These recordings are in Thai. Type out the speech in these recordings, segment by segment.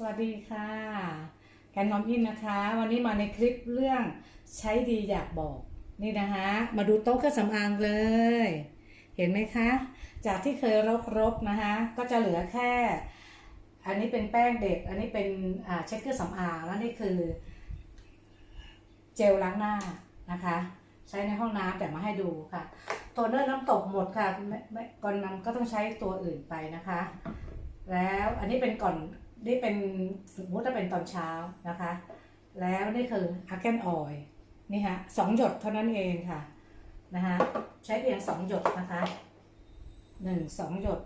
สวัสดีค่ะแคนนอมอินนะคะ วันนี้มาในคลิปเรื่องใช้ดีอยากบอก นี่นะคะ มาดูโต๊ะเครื่องสำอางเลย เห็นไหมคะ จากที่เคยรกๆนะคะ ก็จะเหลือแค่ อันนี้เป็นแป้งเด็ก อันนี้เป็นอ่าเช็ดเครื่องสำอางแล้วนี่คือ เจลล้างหน้านะคะ ใช้ในห้องน้ำแต่มาให้ดูค่ะตัวเนอร์น้ำตกหมดค่ะไม่ไม่ก่อนนั้นก็ต้องใช้ตัวอื่นไปนะคะ แล้วอันนี้เป็นก่อน นี่เป็นสมมติถ้าเป็นตอนเช้านะคะ แล้วนี่คืออาร์แกนออยนี่ฮะสองหยดเท่านั้นเองค่ะนะคะใช้เพียงสองหยดนะคะหนึ่งสองหยด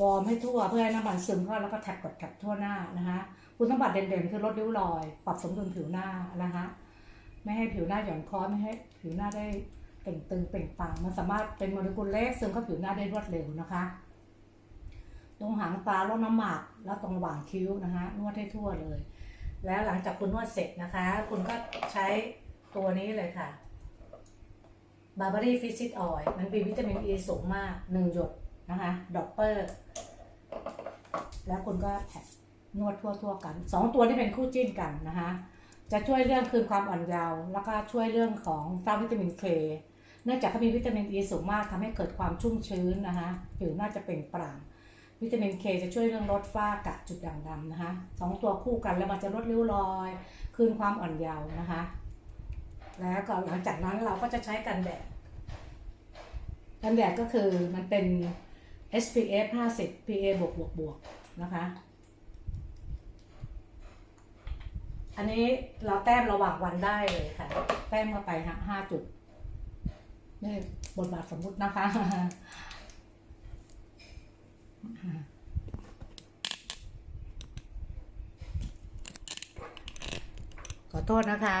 วอร์มให้ทั่วเพื่อให้น้ำมันซึมเข้าแล้วก็แท็กกดแท็กทั่วหน้านะคะคุณสมบัติเด่นๆ คือลดริ้วรอย ปรับสมดุลผิวหน้านะคะไม่ให้ผิวหน้าหย่อนคล้อยไม่ให้ผิวหน้าได้เต่งตึงเปล่งปลั่งมันสามารถเป็นโมเลกุลเล็กซึมเข้าผิวหน้าได้รวดเร็วนะคะ ตรงหางตาลดน้ำหมาก แล้วตรงหว่างคิ้วนะคะนวดให้ทั่วเลย แล้วหลังจากคุณนวดเสร็จนะคะ คุณก็ใช้ตัวนี้เลยค่ะ b a r b e r y f i s i t Oil มันมีวิตามินอ e ีสูงมากหนึ่งหยดนะคะดอปเปอร์ แล้วคุณก็แท็กนวดทั่วทั่วกันสองตัวที่เป็นคู่จิ้นกันนะคะจะช่วยเรื่องคืนความอ่อนเยาว์แล้วก็ช่วยเรื่องของสร้างวิตามินเคเนื่องจากเขามีวิตามินอ e ีสูงมากทำให้เกิดความชุ่มชื้นนะคะผิวน่าจะเปล่งปลั่ง วิตามินเคจะช่วยเรื่องลดฝ้ากะจุดด่างดำนะคะสองตัวคู่กันแล้วมันจะลดริ้วรอย คืนความอ่อนเยาว์นะคะ แล้วก็หลังจากนั้นเราก็จะใช้กันแดด กันแดดก็คือมันเป็น SPF 50 PA บวกบวกบวกนะคะ อันนี้เราแต้มระหว่างวันได้เลยค่ะ แต้มเข้าไปห้าจุด นี่บทบาทสมมุตินะคะ โทษนะคะ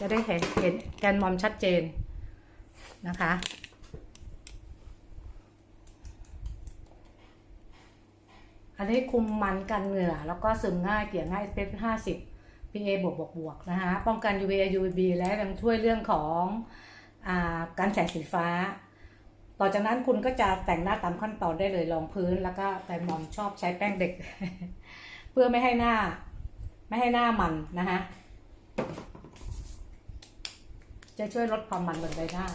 จะได้เห็นเห็นแกนมอมชัดเจนนะคะ อันนี้คุมมันกันเหงื่อ แล้วก็ซึมง่ายเกี่ยง่าย SPF 50 PA บวกบวกบวกนะคะป้องกัน UVA UVB และยังช่วยเรื่องของอาการแสงสีฟ้า ต่อจากนั้นคุณก็จะแต่งหน้าตามขั้นตอนได้เลยรองพื้น แล้วก็แต่หมอมชอบใช้แป้งเด็ก เพื่อไม่ให้หน้า ไม่ให้หน้ามันนะคะ จะช่วยลดความมันบนใบหน้า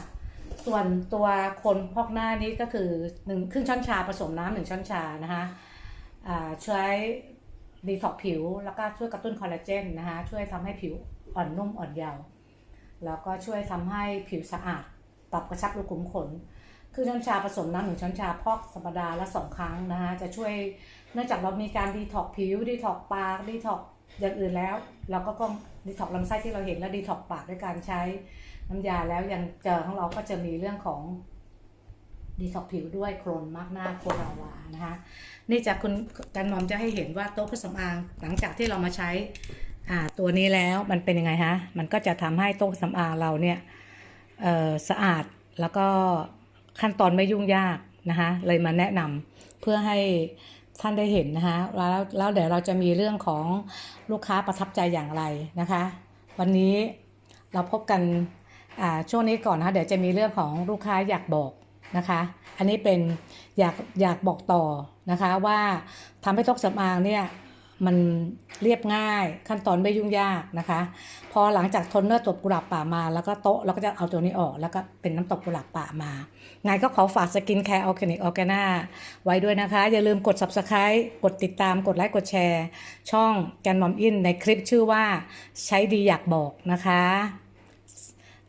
ส่วนตัวคนพอกหน้านี้ก็คือหนึ่งครึ่งช้อนชาผสมน้ำหนึ่งช้อนชานะคะอ่าช่วยดีท็อกผิว แล้วก็ช่วยกระตุ้นคอลลาเจนนะคะช่วยทำให้ผิวอ่อนนุ่มอ่อนเยาว์แล้วก็ช่วยทำให้ผิวสะอาดปรับกระชับรูขุมขนครึ่งช้อนชาผสมน้ำหนึ่งช้อนชาพอกสัปดาห์ละสองครั้งนะคะจะช่วยเนื่องจากเรามีการดีท็อกผิวดีท็อกปากดีท็อก อย่างอื่นแล้ว เราก็ต้องดีท็อกลำไส้ที่เราเห็นแล้วดีท็อกปากด้วยการใช้น้ำยาแล้วยังเจอของเราก็จะมีเรื่องของดีท็อกผิวด้วยโครนมากหน้าโคราวานะคะนี่จากคุณกันมอมจะให้เห็นว่าโต๊ะเครื่องสำอางหลังจากที่เรามาใช้อ่าตัวนี้แล้วมันเป็นยังไงฮะมันก็จะทำให้โต๊ะเครื่องสำอางเราเนี่ยสะอาดแล้วก็ขั้นตอนไม่ยุ่งยากนะคะเลยมาแนะนำเพื่อให้ ท่านได้เห็นนะคะแล้วแล้วเดี๋ยวเราจะมีเรื่องของลูกค้าประทับใจอย่างไรนะคะ วันนี้เราพบกันอ่าช่วงนี้ก่อนนะคะเดี๋ยวจะมีเรื่องของลูกค้าอยากบอกนะคะ อันนี้เป็นอยากอยากบอกต่อนะคะว่าทำให้โต๊ะสำอางเนี่ย มันเรียบง่ายขั้นตอนไม่ยุ่งยากนะคะ พอหลังจากโทนเนอร์ตบกุหลาบป่ามา แล้วก็โต๊ะเราก็จะเอาตัวนี้ออก แล้วก็เป็นน้ำตบกุหลาบป่ามาไงก็ขอฝากสกินแคร์ออร์แกนิกออร์แกนาไว้ด้วยนะคะ อย่าลืมกด subscribe กดติดตามกดไลค์กดแชร์ ช่องแกนมอมอินในคลิปชื่อว่าใช้ดีอยากบอกนะคะ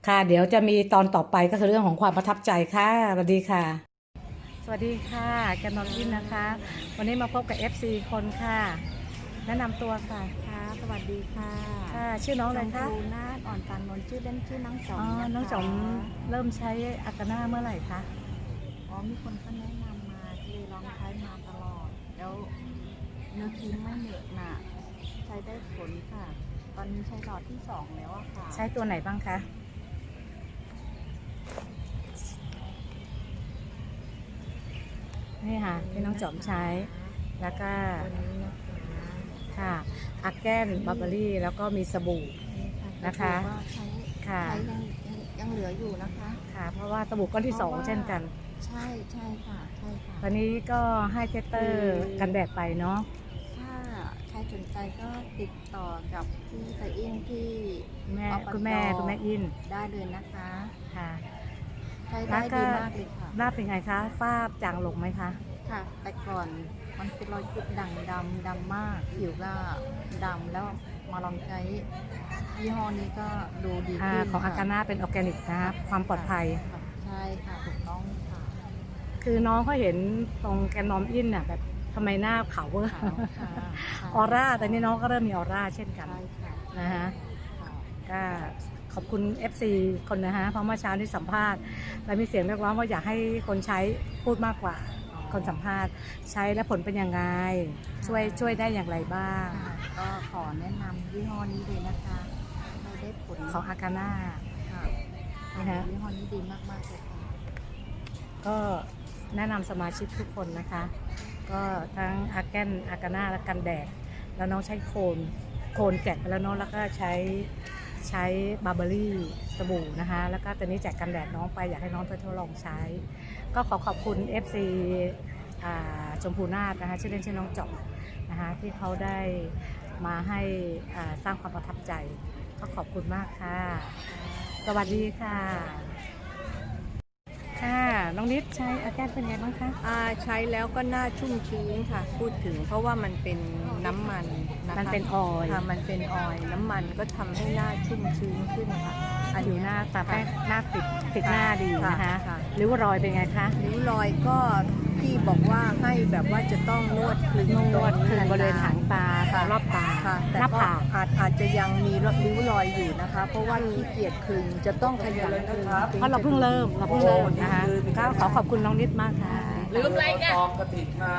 ค่ะเดี๋ยวจะมีตอนต่อไปก็คือเรื่องของความประทับใจค่ะสวัสดีค่ะสวัสดีค่ะแกนมอมอินนะคะ วันนี้มาพบกับ FC คนค่ะ แนะนำตัวค่ะ ค่ะ สวัสดีค่ะค่ะ ชื่อน้องอะไรคะดูนาฏอ่อนการนนท์ชื่อเล่นชื่อน้องจออ๋มอนะคะน้องจอมเริ่มใช้อากาน่าเมื่อไหร่คะ อ๋อมีคนเขาแนะนำมาเลยลองใช้มาตลอด แล้วเนื้อครีมไม่เหนอะหนะใช้ได้ผลค่ะ ตอนนี้ใช้หลอดที่สองแล้วอะค่ะ ใช้ตัวไหนบ้างคะ นี่ค่ะที่น้องจอมใช้ แล้วก็ตัวนี้นะ คะค่ะอาแกนบับเบอรี่แล้วก็มีสบู่นี่ค่ะนะคะ ก็ใช้ค่ะใช้ยังยังยังเหลืออยู่นะคะ ค่ะ เพราะว่าสบู่ก้อนที่สองเช่นกัน ใช่ใช่ค่ะใช่ค่ะ ตอนนี้ก็ให้เทสเตอร์กันแดดไปเนาะใช่สนใจก็ติดต่อกับพี่ไซอินที่แม่อบตคุณแม่คุณแม่อินได้เลยนะคะค่ะ ใช้แล้ได้วก็ ดีมากเลยค่ะ หน้าเป็นไงคะ ฝ้าจางลงไหมคะ ค่ะ แต่ก่อน มันเป็นรอยจุดด่างดำดำมากผิวก็ดำแล้วมาลองใช้ยี่ห้อนี้ก็ดูดีอาขึ้นของอาค่ะกาน่าเป็นออร์แกนิกนะคะความปลอดภัย ค่ะใช่ค่ะถูกต้องค่ะคือน้องเขาเห็นตรงแกนนอมอินน่ะแบบทำไมหน้าขาวเวอร์ขาวค่ะออร่าแต่นี่น้องก็เริ่มมีออร่าเช่นกัน ใช่ค่ะนะฮะ ค่ะก็ขอบคุณ FC คนนะฮะเพราะเมื่อเช้าที่สัมภาษณ์ แล้วมีเสียงเรียกร้องว่าอยากให้คนใช้พูดมากกว่า คนสัมภาษณ์ใช้แล้วผลเป็นยังไง ช่วยช่วยได้อย่างไรบ้างค่ะก็ขอแนะนำยี่ห้อนี้เลยนะคะเราได้ผลของอากาน่าค่ะนะฮะยี่ห้อนี้ดีมากๆเลยค่ะก็แนะนำสมาชิกทุกคนนะคะ ก็ทั้งอาแกนอากาน่าและกันแดด แล้วน้องใช้โคนโคนแจกไปแล้วเน้องแล้วก็ใช้ ใช้บาร์เบอรี่สบู่นะคะ แล้วก็ตอนนี้แจกกันแดดน้องไปอยากให้น้องทดลองใช้ ก็ขอขอบคุณ FC ชมพูนาฏนะคะชื่อเล่นชื่อน้องจอบนะคะที่เขาได้มาให้สร้างความประทับใจ ก็ขอบคุณมากค่ะ สวัสดีค่ะ ค่ะน้องนิดใช้อาแกนเป็นไงบ้างคะอ่าใช้แล้วก็หน้าชุ่มชื้นค่ะ พูดถึงเพราะว่ามันเป็น น้ำมันนะคะมันเป็นออยล์ ค่ะมันเป็นออยล์น้ำมันก็ทำให้หน้าชุ่มชื้นขึ้นค่ะอันผิวนี้หน้าตาแป้งหน้าติดติดหน้าดีนะคะค่ะ ริ้วรอยเป็นไงคะริ้วรอยก็พี่บอกว่าให้แบบว่าจะต้องนวดคลึงนวดคือบริเวณหางตาค่ะรอบตาค่ะหแต่น้าก็ผากอาจอาจจะยังมีริ้วรอยอยู่นะคะ เพราะว่าขี้เกียจคลึงจะต้องขยันคลึง เพราะเราเพิ่งเริ่มเราเพิ่งเริ่มนะคะก็ขอขอบคุณน้องนิดมากค่ะ ลืมอะไรกันกระถิ่นมา